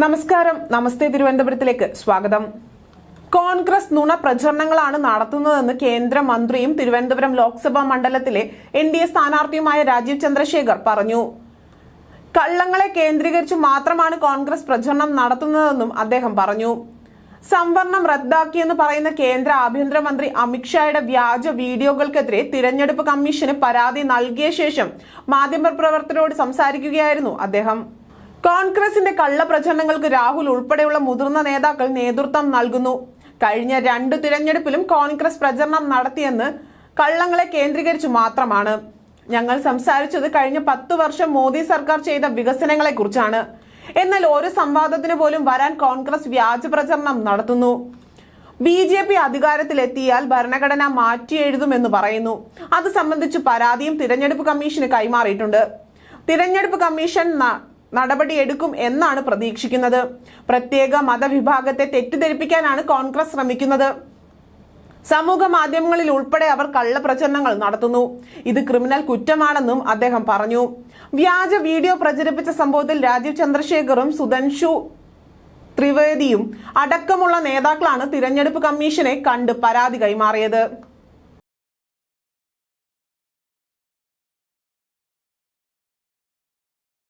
നമസ്കാരം. നമസ്തേ തിരുവനന്തപുരത്തിലേക്ക്. സ്വാഗതം. കോൺഗ്രസ് നുണ പ്രചരണങ്ങളാണ് നടത്തുന്നതെന്ന് കേന്ദ്രമന്ത്രിയും തിരുവനന്തപുരം ലോക്സഭാ മണ്ഡലത്തിലെ എൻ ഡി എ സ്ഥാനാർത്ഥിയുമായ രാജീവ് ചന്ദ്രശേഖർ പറഞ്ഞു. കള്ളങ്ങളെ കേന്ദ്രീകരിച്ച് മാത്രമാണ് കോൺഗ്രസ് പ്രചരണം നടത്തുന്നതെന്നും അദ്ദേഹം പറഞ്ഞു. സംവരണം റദ്ദാക്കിയെന്ന് പറയുന്ന കേന്ദ്ര ആഭ്യന്തരമന്ത്രി അമിത്ഷായുടെ വ്യാജ വീഡിയോകൾക്കെതിരെ തിരഞ്ഞെടുപ്പ് കമ്മീഷന് പരാതി നൽകിയ ശേഷം മാധ്യമപ്രവർത്തകരോട് സംസാരിക്കുകയായിരുന്നു അദ്ദേഹം. കോൺഗ്രസിന്റെ കള്ളപ്രചരണങ്ങൾക്ക് രാഹുൽ ഉൾപ്പെടെയുള്ള മുതിർന്ന നേതാക്കൾ നേതൃത്വം നൽകുന്നു. കഴിഞ്ഞ രണ്ട് തിരഞ്ഞെടുപ്പിലും കോൺഗ്രസ് പ്രചരണം നടത്തിയെന്ന് കള്ളങ്ങളെ കേന്ദ്രീകരിച്ചു മാത്രമാണ്. ഞങ്ങൾ സംസാരിച്ചത് കഴിഞ്ഞ പത്തു വർഷം മോദി സർക്കാർ ചെയ്ത വികസനങ്ങളെ കുറിച്ചാണ് എന്നാൽ ഒരു സംവാദത്തിന് പോലും വരാൻ കോൺഗ്രസ് വ്യാജ പ്രചരണം നടത്തുന്നു. ബി ജെ പി അധികാരത്തിലെത്തിയാൽ ഭരണഘടന മാറ്റിയെഴുതുമെന്ന് പറയുന്നു. അത് സംബന്ധിച്ച് പരാതിയും തിരഞ്ഞെടുപ്പ് കമ്മീഷന് കൈമാറിയിട്ടുണ്ട്. തിരഞ്ഞെടുപ്പ് കമ്മീഷൻ നടപടിയെടുക്കും എന്നാണ് പ്രതീക്ഷിക്കുന്നത്. പ്രത്യേക മതവിഭാഗത്തെ തെറ്റിദ്ധരിപ്പിക്കാനാണ് കോൺഗ്രസ് ശ്രമിക്കുന്നത്. സമൂഹ മാധ്യമങ്ങളിൽ ഉൾപ്പെടെ അവർ കള്ളപ്രചരണങ്ങൾ നടത്തുന്നു. ഇത് ക്രിമിനൽ കുറ്റമാണെന്നും അദ്ദേഹം പറഞ്ഞു. വ്യാജ വീഡിയോ പ്രചരിപ്പിച്ച സംഭവത്തിൽ രാജീവ് ചന്ദ്രശേഖറും സുധൻഷു ത്രിവേദിയും അടക്കമുള്ള നേതാക്കളാണ് തിരഞ്ഞെടുപ്പ് കമ്മീഷനെ കണ്ട് പരാതി കൈമാറിയത്.